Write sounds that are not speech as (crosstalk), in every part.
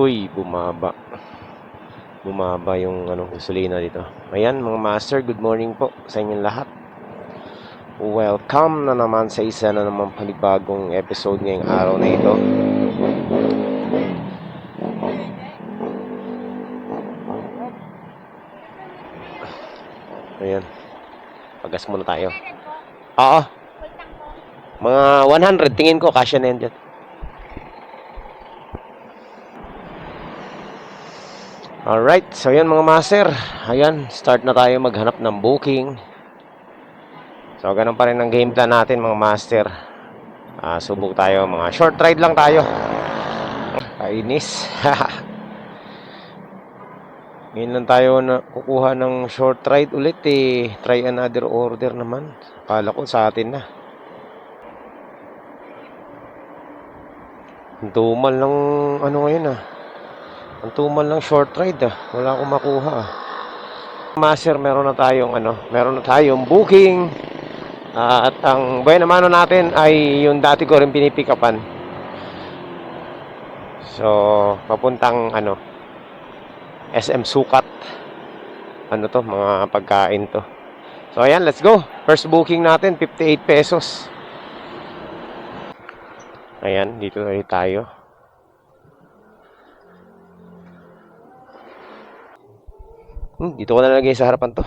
Uy, bumaba. Bumaba yung ano, gasolina dito. Ayan, mga master, good morning po sa inyong lahat. Welcome na naman sa isa na naman panibagong episode ngayong araw na ito. Ayan. Pagas muna tayo. Oo. Mga 100 tingin ko kasya na yan dyan. Alright, so yan mga master. Ayan, start na tayo maghanap ng booking. So, ganun pa rin ang game plan natin mga master. Ah, subok tayo, mga short ride lang tayo. Kainis. (laughs) Ngayon lang tayo na kukuha ng short ride ulit eh. Try another order naman. Akala ko sa atin na. Ang tumal ng ano ngayon ah. Ang tumal ng short ride ah. Wala akong makuha ah. Master, meron na tayong ano, meron na tayong booking. Ah, at ang buhay naman natin ay yung dati ko rin pinipikapan. So, papuntang ano, SM Sukat. Ano to, mga pagkain to. So, ayan, let's go. First booking natin, 58 pesos. Ayan, dito ulit tayo. Hmm, dito ko nalagay sa harapan to.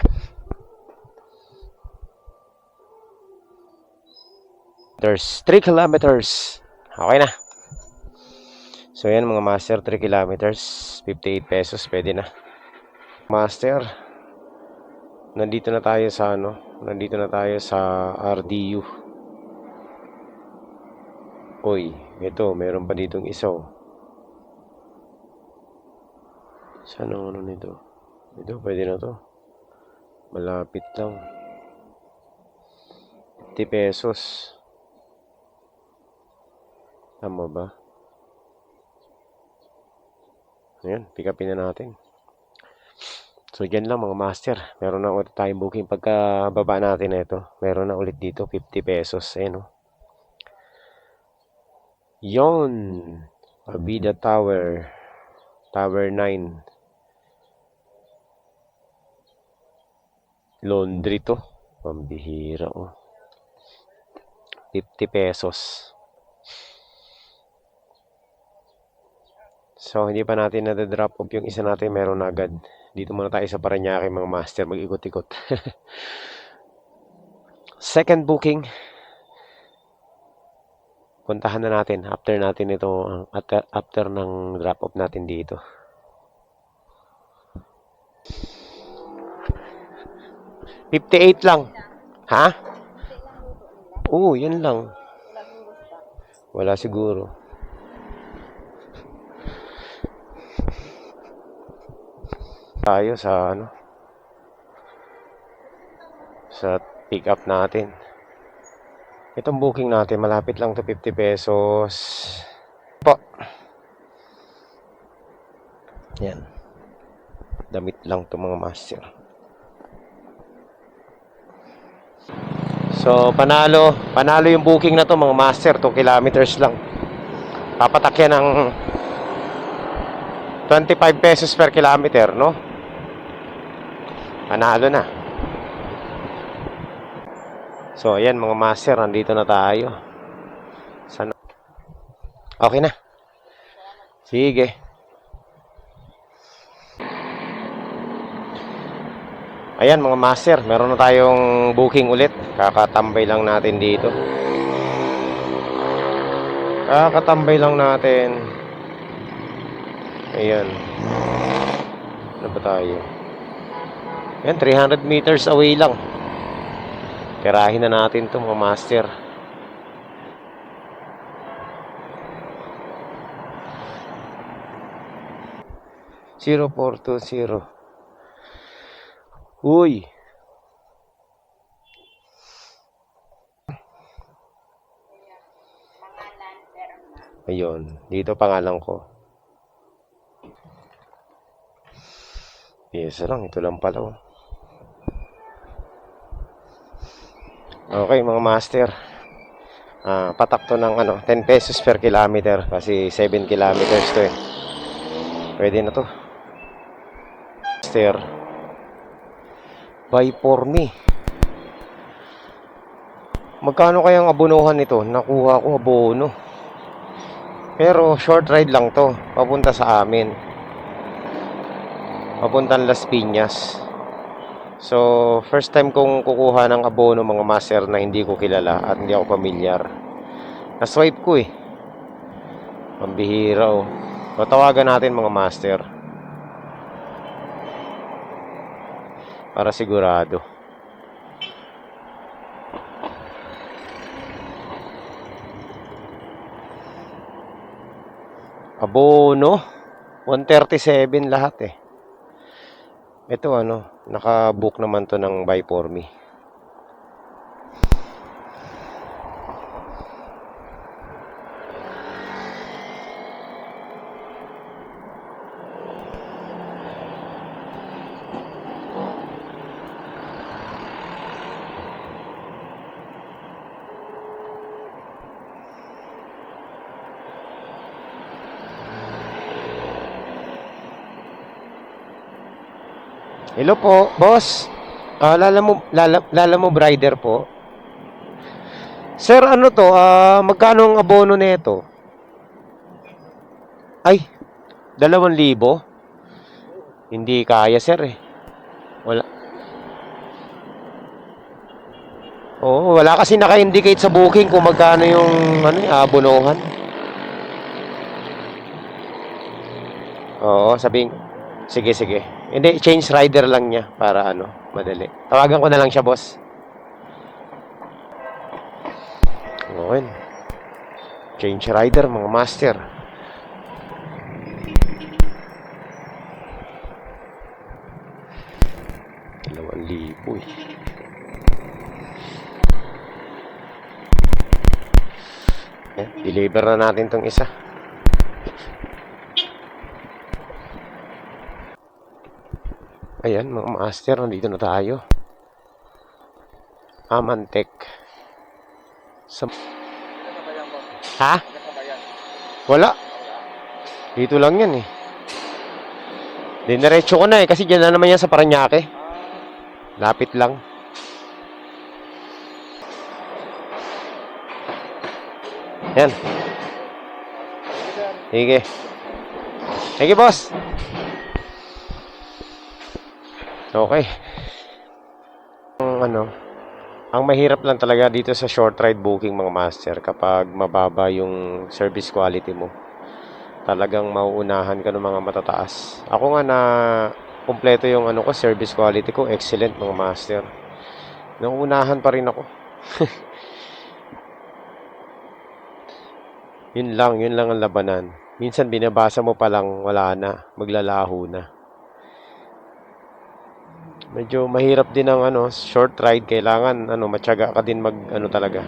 There's 3 kilometers. Okay na. So, yan mga master, 3 kilometers. 58 pesos, pwede na. Master, nandito na tayo sa ano, nandito na tayo sa RDU. Uy, ito, meron pa ditong isa oh. Saan ang ano nito? Ito, pwede na to. Malapit lang. 50 pesos. Tama ba? Ayan, pick upin na natin. So, dyan lang mga master. Meron na ulit tayong booking. Pagka baba natin na ito, meron na ulit dito, 50 pesos. Ayan, oh. Yon. Abida Tower. Tower 9. Laundry to. Pambihira, oh. 50 pesos. So, hindi pa natin na-drop off yung isa natin. Meron na agad. Dito muna tayo sa Paranaque, mga master. Mag-ikot-ikot. (laughs) Second booking. Puntahan na natin. After natin ito, after, after ng drop off natin dito. Fifty-eight lang. Ha? Oo, yan lang. Wala siguro. tayo sa ano sa pick up natin itong booking natin malapit lang to 50 pesos po yan damit lang to mga master so panalo panalo yung booking na to mga master 2 kilometers lang papatak yan ng 25 pesos per kilometer no Panalo na. So, ayan mga master, nandito na tayo. Sana. Okay na. Sige. Ayan mga master, meron na tayong booking ulit. Kakatambay lang natin dito. Kakatambay lang natin. Ayan. Ano ba tayo? Yan, 300 meters away lang. Tirahin na natin to mga master. Zero four two zero. Uy. Ayun, dito pangalan ko. Yes lang, ito lang pala. oh. Okay mga master. Ah, patak to ng ano, 10 pesos per kilometer kasi 7 kilometers to eh. Pwede na to. Master. Buy for me. Magkano kayang abonohan nito? Nakuha ko abono. Pero short ride lang to. Papunta sa amin. Papuntang Las Piñas. So, first time kong kukuha ng abono mga master na hindi ko kilala at hindi ako pamilyar. Na-swipe ko eh. Pambihira oh. So, tawagan natin mga master. Para sigurado. Abono. 137 lahat eh. Ito ano, naka-book naman to ng Buy For Me. Hello po, boss. Ah, lala mo, lala, lala mo brider po. Sir, ano to? Ah, magkano ang abono nito? Ay, dalawang libo? Hindi kaya, sir eh. Wala. Oo, wala kasi naka-indicate sa booking kung magkano yung ano, abonohan. Oo, sabihin, sige, sige. Hindi, change rider lang niya para ano, madali. Tawagan ko na lang siya, boss. Okay. Change rider, mga master. Dalawang libo eh. Eh, deliver na natin tong isa. Ayan, mga master, nandito na tayo. Amantek. Sa... Ha? Wala. Dito lang yan eh. Diniretso ko na eh, kasi dyan na naman yan sa Paranaque. Lapit lang. Yan. Sige. Sige, boss. Okay. Ang ano, ang mahirap lang talaga dito sa short ride booking mga master kapag mababa yung service quality mo. Talagang mauunahan ka ng mga matataas. Ako nga na kumpleto yung ano ko, service quality ko, excellent mga master. Nauunahan pa rin ako. (laughs) yun lang, yun lang ang labanan. Minsan binabasa mo pa lang, wala na, maglalaho na medyo mahirap din ang ano, short ride. Kailangan ano, matyaga ka din mag ano talaga.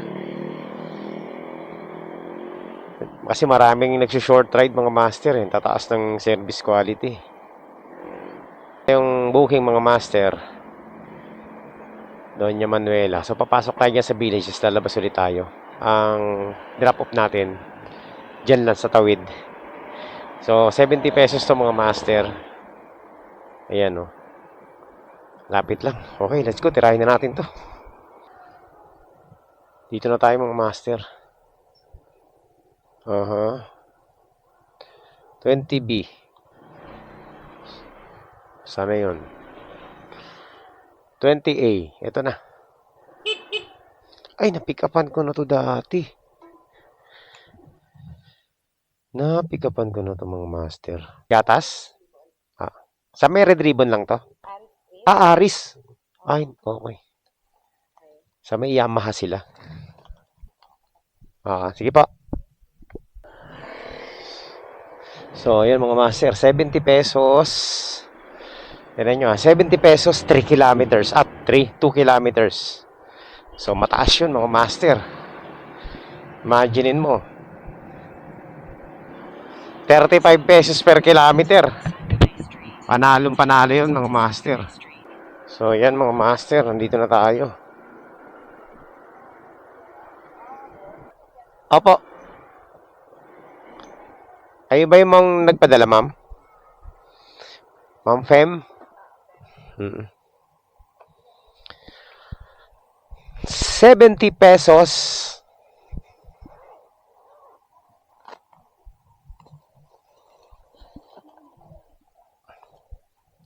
Kasi maraming nagsi-short ride mga master, eh, tataas ng service quality. Yung booking mga master, Doña Manuela. So papasok tayo sa village, tapos lalabas ulit tayo. Ang drop off natin, dyan lang sa tawid. So 70 pesos to mga master. Ayan oh. Lapit lang. Okay, let's go. Tirahin na natin to. Dito na tayo mga master. Aha. 20B. Sana yun. 20A. Ito na. Ay, napick upan ko na to dati. Napick upan ko na to mga master. Gatas? Ah. Sa may red ribbon lang to? Ah, Aris. Ay, okay. Sa may Yamaha sila. Ah, sige pa. So, ayan mga master, 70 pesos. Tignan nyo ah, 70 pesos, 3 kilometers. At 3, 2 kilometers. So, mataas yun mga master. Imaginein mo. 35 pesos per kilometer. Panalong panalo yun mga master. So, yan mga master, nandito na tayo. Opo. Kayo ba yung mga nagpadala, ma'am? Ma'am Fem? Mm. 70 pesos.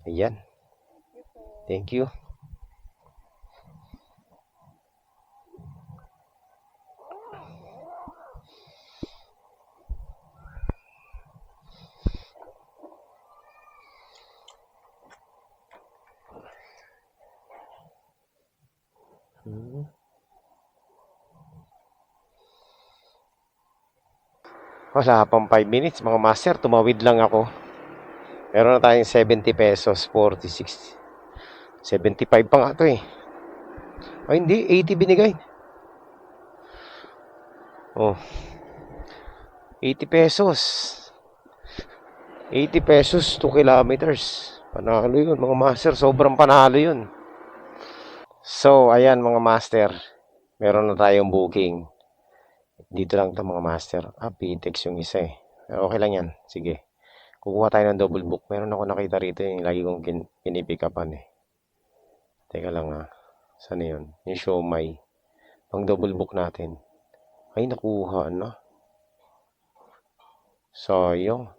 Ayan. Thank you. Wala pang 5 minutes mga master. Tumawid lang ako. Meron na tayong 70 pesos. 40, 60. 75 pa nga to eh. Ay hindi. 80 binigay. Oh. 80 pesos. 80 pesos 2 kilometers. Panalo yun mga master. Sobrang panalo yun. So, ayan mga master. Meron na tayong booking. Dito lang to mga master. Ah, PTEX yung isa eh. Okay lang yan. Sige. Kukuha tayo ng double book. Meron ako nakita rito yung lagi kong kin pinipick upan eh. Teka lang ah. Saan na yun? Yung show my. Pang double book natin. Ay, nakuha na. Sayang.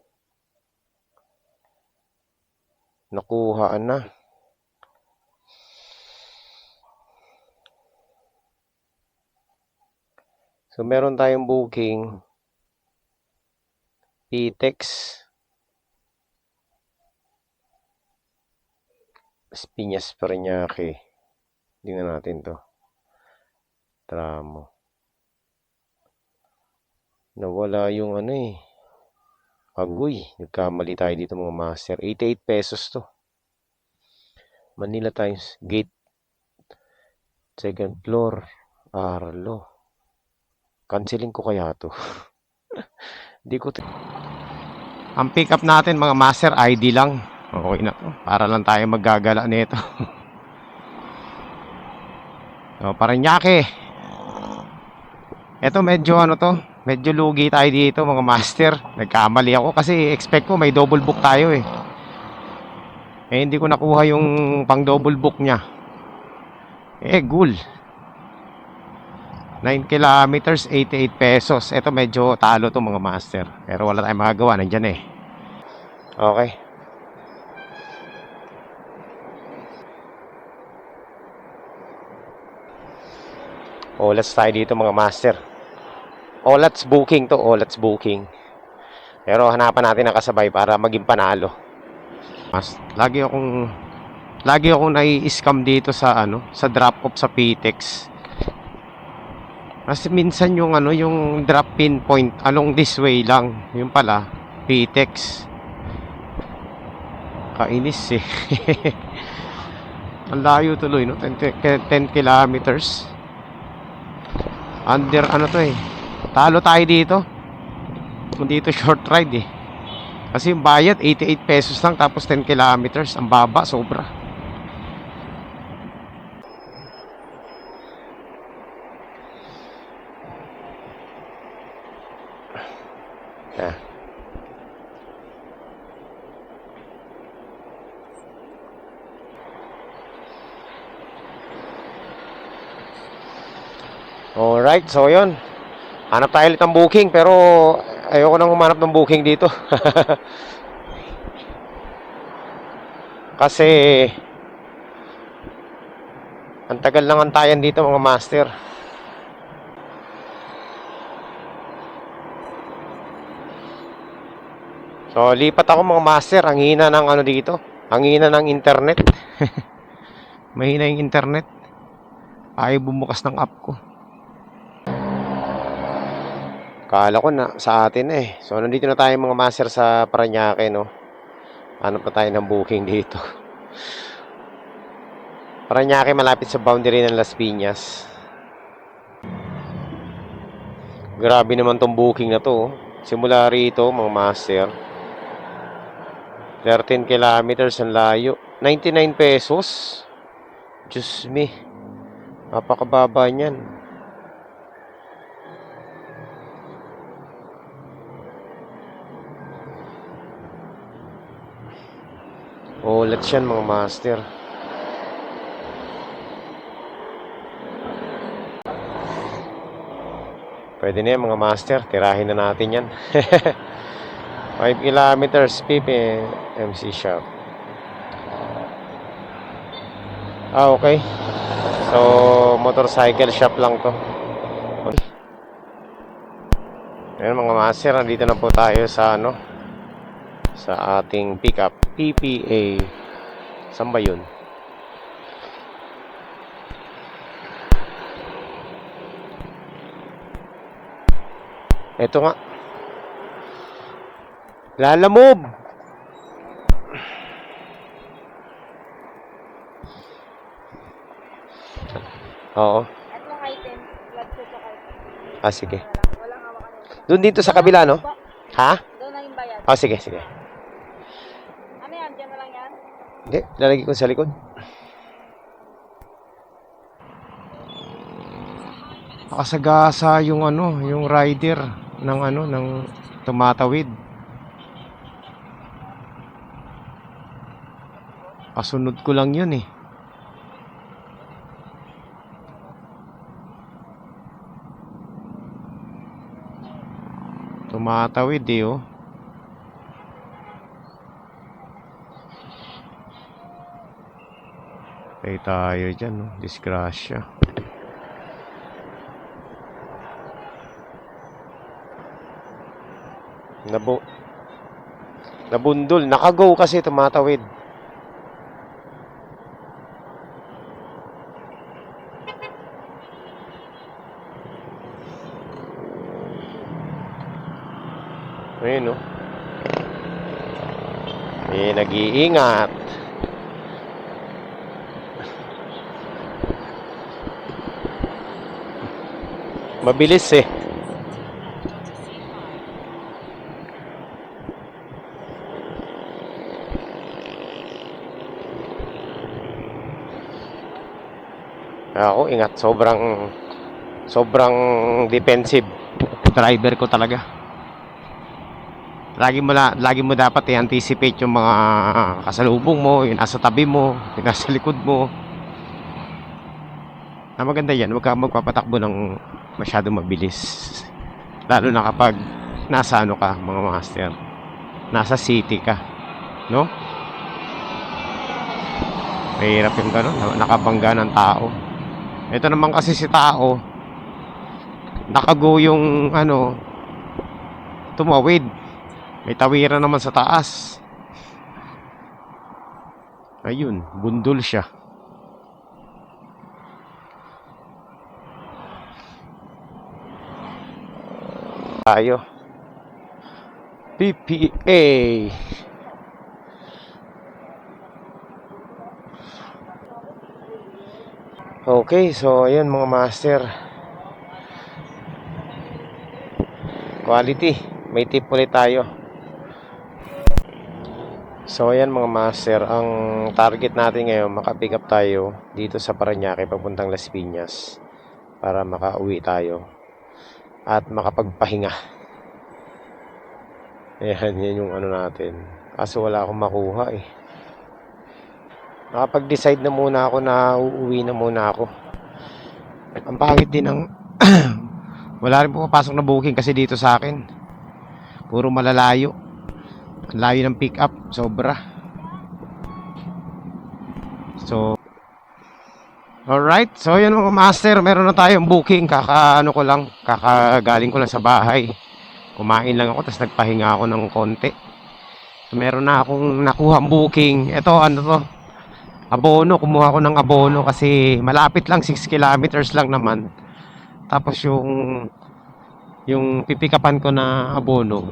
Nakuha na. So, meron tayong booking. PTEX. Spinyas Parañaque. Tingnan natin to. Tramo. Nawala yung ano eh. Agoy. Nagkamali tayo dito mga master. 88 pesos to. Manila Times Gate. Second floor. Arlo. Canceling ko kaya to. (laughs) Hindi ko. Ang pick up natin mga master ID lang. Okay na. Para lang tayo maggagala nito. (laughs) so, Paranaque. Ito medyo ano to. Medyo lugi tayo dito mga master. Nagkamali ako kasi expect ko may double book tayo eh. Eh hindi ko nakuha yung pang double book niya. Eh gul. 9 kilometers, 88 pesos. Ito medyo talo to mga master. Pero wala tayong magagawa. Nandyan eh. Okay. Olats tayo dito mga master. Olats booking to. Olats booking. Pero hanapan natin ang kasabay para maging panalo. Mas, lagi akong lagi akong nai-scam dito sa ano, sa drop off sa PTEX. Kasi minsan yung ano, yung drop pin point along this way lang. Yung pala, PTEX. Kainis eh. (laughs) Ang layo tuloy, no? 10, ki- 10 kilometers. Under, ano to eh. Talo tayo dito. Kung dito (laughs) short ride eh. Kasi yung bayad, 88 pesos lang tapos 10 kilometers. Ang baba, sobra. Alright, so yun. Hanap tayo ulit ng booking pero ayoko nang humanap ng booking dito. (laughs) Kasi ang tagal lang antayan dito mga master. So, lipat ako mga master. Ang hina ng ano dito. Ang hina ng internet. (laughs) Mahina yung internet. Ayaw bumukas ng app ko. Kala ko na sa atin eh. So, nandito na tayo mga master sa Paranaque, no? Ano pa tayo ng booking dito? (laughs) Paranaque malapit sa boundary ng Las Piñas. Grabe naman tong booking na to. oh. Simula rito, mga master. 13 kilometers ang layo. 99 pesos. Diyos me. Napakababa niyan. Ulat yan mga master. Pwede na yan mga master. Tirahin na natin yan. (laughs) 5 kilometers PP MC shop. Ah, okay. So, motorcycle shop lang to. Okay. Ayan mga master, nandito na po tayo sa ano sa ating pickup PPA. Saan ba yun? Ito nga. Lalamove! Oo. Tatlong item, blood ko. Ah, sige. Doon dito sa kabila, no? Ha? Doon na yung bayad. Ah, sige, sige. Ano yan? Diyan na lang yan? Hindi, lalagay ko sa likod. Nakasagasa yung ano, yung rider ng ano, ng tumatawid. Kasunod ko lang yun eh. Tumatawid eh oh. Patay tayo dyan, no? Disgrasya. Nabu... Nabundol. Nakago kasi tumatawid. Ayun, no? Eh, nag-iingat. Mabilis eh. Ako, ingat. Sobrang, sobrang defensive driver ko talaga. Lagi mo, la, lagi mo dapat i-anticipate yung mga kasalubong mo, yung nasa tabi mo, (laughs) yung nasa likod mo. Na maganda yan, huwag ka magpapatakbo ng masyado mabilis. Lalo na kapag nasa ano ka, mga master. Nasa city ka. No? Mahirap yung gano'n, na- nakabangga ng tao. Ito naman kasi si tao, nakago yung ano, tumawid. May tawiran naman sa taas. Ayun, bundol siya. Tayo. PPA. Okay, so ayan mga master. Quality. May tip ulit tayo. So ayan mga master, ang target natin ngayon makapick up tayo dito sa Parañaque papuntang Las Piñas para makauwi tayo at makapagpahinga. Ayan, yan yung ano natin. Kaso wala akong makuha eh. Nakapag-decide na muna ako na uuwi na muna ako. Ang pangit din ng... (clears throat) wala rin pumapasok na booking kasi dito sa akin. Puro malalayo. Ang layo ng pick up. Sobra. So, Alright, so yun mga master, meron na tayong booking, kaka ano ko lang, kakagaling ko lang sa bahay. Kumain lang ako, tapos nagpahinga ako ng konti. So, meron na akong nakuha booking. Ito, ano to, abono, kumuha ko ng abono kasi malapit lang, 6 kilometers lang naman. Tapos yung, yung pipikapan ko na abono,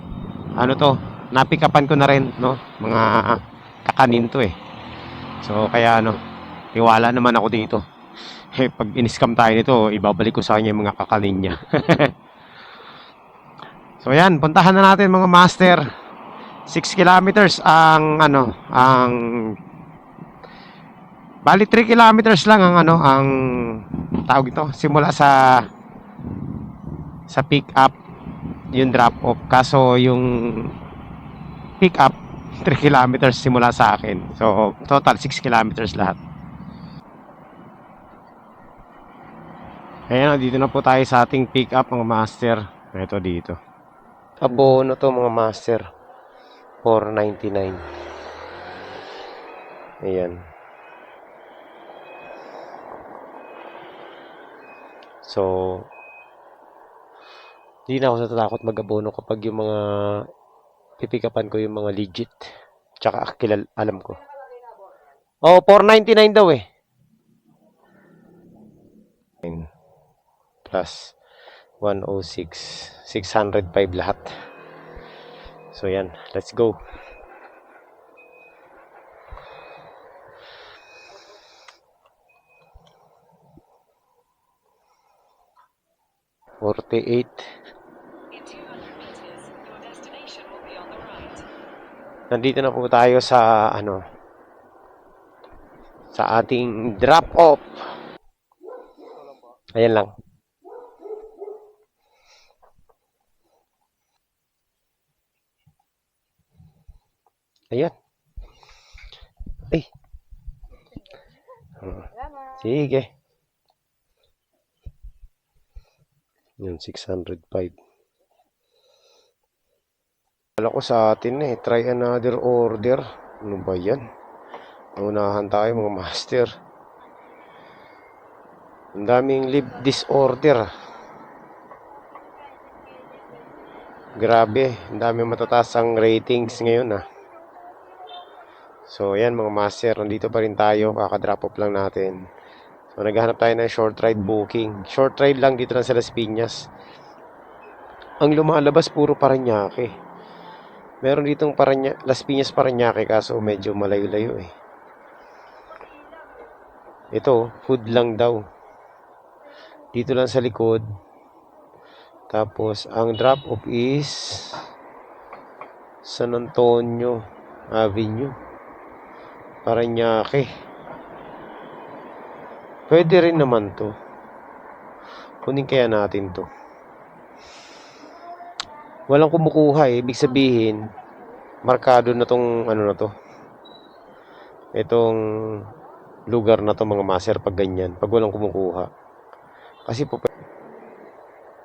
ano to, napikapan ko na rin, no, mga kakanin to eh. So, kaya ano, tiwala naman ako dito eh, pag in-scam tayo nito, ibabalik ko sa kanya yung mga kakanin niya. (laughs) so yan, puntahan na natin mga master. 6 kilometers ang ano, ang bali 3 kilometers lang ang ano, ang tawag ito, simula sa sa pick up yung drop off. Kaso yung pick up 3 kilometers simula sa akin. So, total 6 kilometers lahat. Ayan, dito na po tayo sa ating pick up mga master. Ito dito. Abono to mga master. 499. Ayan. So, hindi na ako natatakot mag-abono kapag yung mga pipikapan ko yung mga legit. Tsaka kilal, alam ko. Oh, 499 daw eh. Plus 106. 605 lahat. So yan, let's go. Forty-eight. In 200 meters, your destination will be on the right. Nandito na po tayo sa ano sa ating drop off. Ayan lang. Ayan. Ay. Salamat. Sige. Yun, 605. Wala ko sa atin eh. Try another order. Ano ba yan? Unahan tayo mga master. Ang daming leave disorder. Grabe. Ang daming matataas ang ratings ngayon ah. So, yan mga master. Nandito pa rin tayo. Kakadrop off lang natin. So, naghahanap tayo ng short ride booking. Short ride lang dito lang sa Las Piñas. Ang lumalabas puro Paranaque. Meron ditong Paranya, Las Piñas Paranaque kaso medyo malayo-layo eh. Ito, food lang daw. Dito lang sa likod. Tapos, ang drop off is San Antonio Avenue. Paranaque. Pwede rin naman to. Kunin kaya natin to. Walang kumukuha eh. Ibig sabihin, markado na tong ano na to. Itong lugar na to mga master pag ganyan. Pag walang kumukuha. Kasi po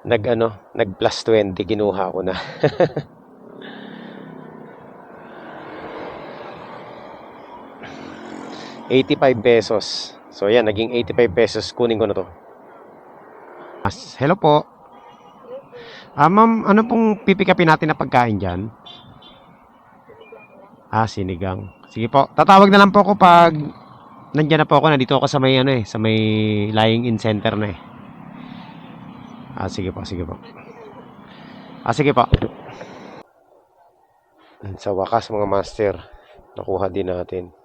nag ano, nag plus 20 kinuha ko na. (laughs) $85 pesos. So yan, naging 85 pesos. Kunin ko na to. Hello po. Ah, ma'am, ano pong pipikapin natin na pagkain dyan? Ah, sinigang. Sige po. Tatawag na lang po ako pag nandyan na po ako. Nandito ako sa may ano eh, sa may lying in center na eh. Ah, sige po, sige po. Ah, sige po. Sa wakas mga master, nakuha din natin.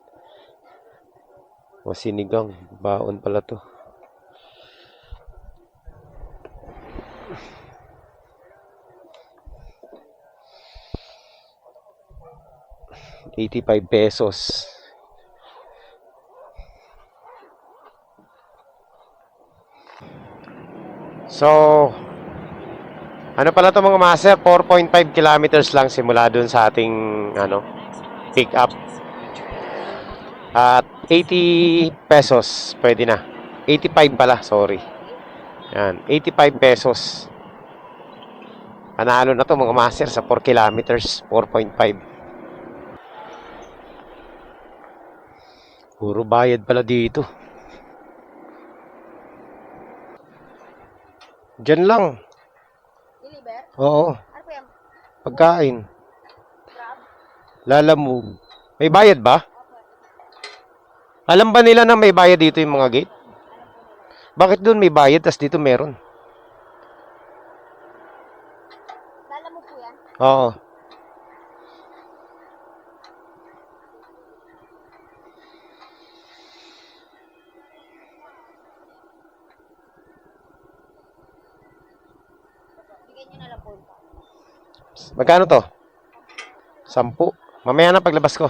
O sinigang, baon pala to. Eighty-five pesos. So, ano pala to mga master? 4.5 kilometers lang simula dun sa ating ano, pick up. At 80 pesos, pwede na. 85 pala, sorry. Yan, 85 pesos. Panalo na to mga master sa 4 kilometers, 4.5. Puro bayad pala dito. Diyan lang. Deliver? Oo, Ano pagkain. Lalamove. May bayad ba? Alam ba nila na may bayad dito yung mga gate? Bakit doon may bayad, tas dito meron? Lala mo po yan? Oo. Magkano to? Sampu. Mamaya na paglabas ko.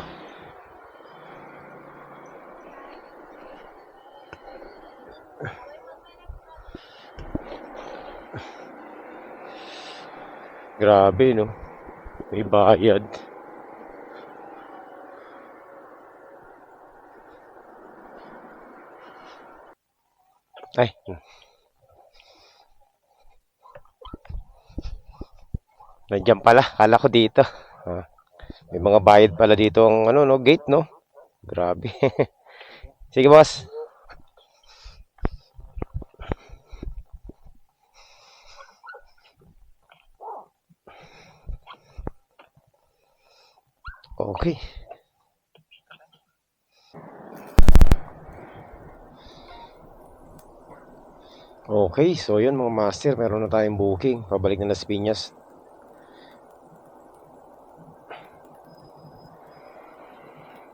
Grabe, no? May bayad. Ay. Nandiyan pala. Kala ko dito. Ha? May mga bayad pala dito ang ano, no? Gate, no? Grabe. (laughs) Sige, boss. Okay. Okay, so yun mga master, meron na tayong booking. Pabalik na Las Piñas.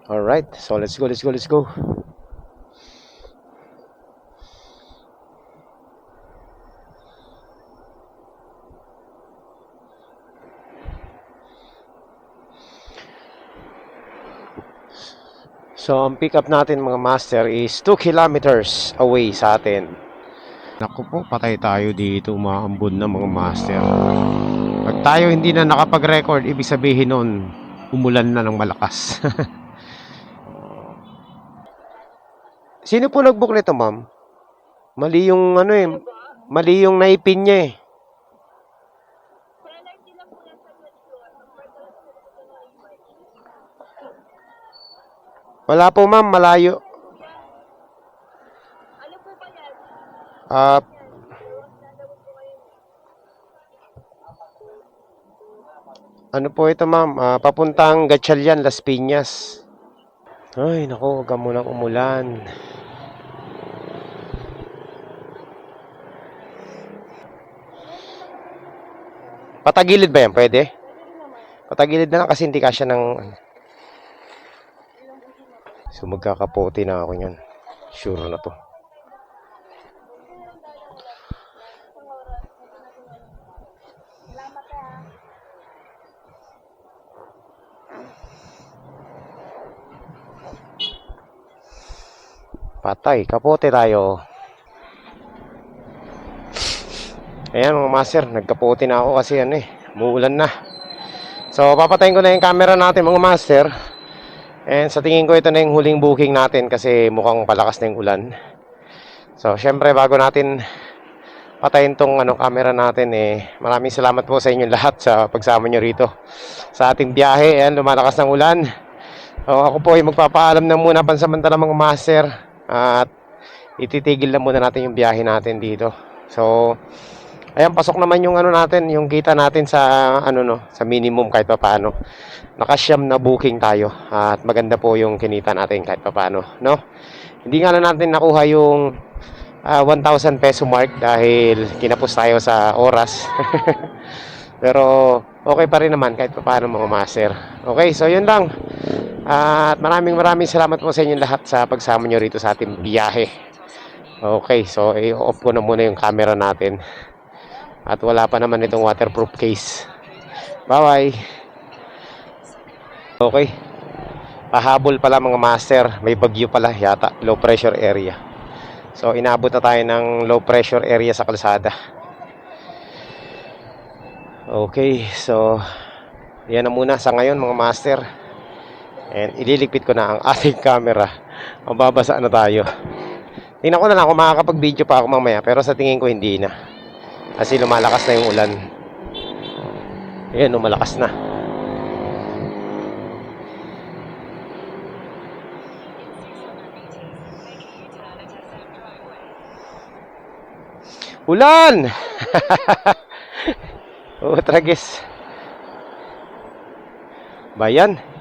Alright, so let's go, let's go, let's go. So, ang pick up natin mga master is 2 kilometers away sa atin. Naku po, patay tayo dito umaambon na mga master. Pag tayo hindi na nakapag-record, ibig sabihin nun, umulan na ng malakas. (laughs) Sino po nag-book nito, ma'am? Mali yung ano eh, mali yung naipin niya eh. Wala po ma'am, malayo. Ano po ba yan? Ah, ano po ito ma'am? Ah, papuntang Gatchalian, Las Piñas. Ay, nako, huwag ka munang umulan. Patagilid ba yan? Pwede? Patagilid na lang kasi hindi kasya ng... So magkakapote na ako niyan. Sure na to. Patay, kapote tayo. Ayan mga master, nagkapote na ako kasi ano eh, muulan na. So papatayin ko na yung camera natin mga master. And sa tingin ko ito na yung huling booking natin kasi mukhang palakas na yung ulan. So syempre bago natin patayin tong ano, camera natin eh, maraming salamat po sa inyo lahat sa pagsama nyo rito. Sa ating biyahe, ayan, lumalakas ng ulan. So, ako po ay magpapaalam na muna pansamantala mga master at ititigil na muna natin yung biyahe natin dito. So, ayan pasok naman yung ano natin, yung kita natin sa ano no, sa minimum kahit pa paano. Nakasyam na booking tayo at maganda po yung kinita natin kahit pa paano, no? Hindi nga lang natin nakuha yung ah, 1,000 peso mark dahil kinapos tayo sa oras. (laughs) Pero okay pa rin naman kahit pa paano mga master. Okay, so yun lang. At maraming maraming salamat po sa inyo lahat sa pagsama nyo rito sa ating biyahe. Okay, so i-off ko na muna yung camera natin. At wala pa naman itong waterproof case. Bye-bye. Okay. Pahabol pala mga master. May bagyo pala yata. Low pressure area. So inabot na tayo ng low pressure area sa kalsada. Okay, so yan na muna sa ngayon mga master. And ililigpit ko na ang (laughs) ating camera. Mababasa na tayo. Tingnan ko na lang kung makakapag-video pa ako mamaya. Pero sa tingin ko hindi na. Kasi lumalakas na yung ulan. Ayan, lumalakas na. Ulan! (laughs) oh, tragis. Bayan.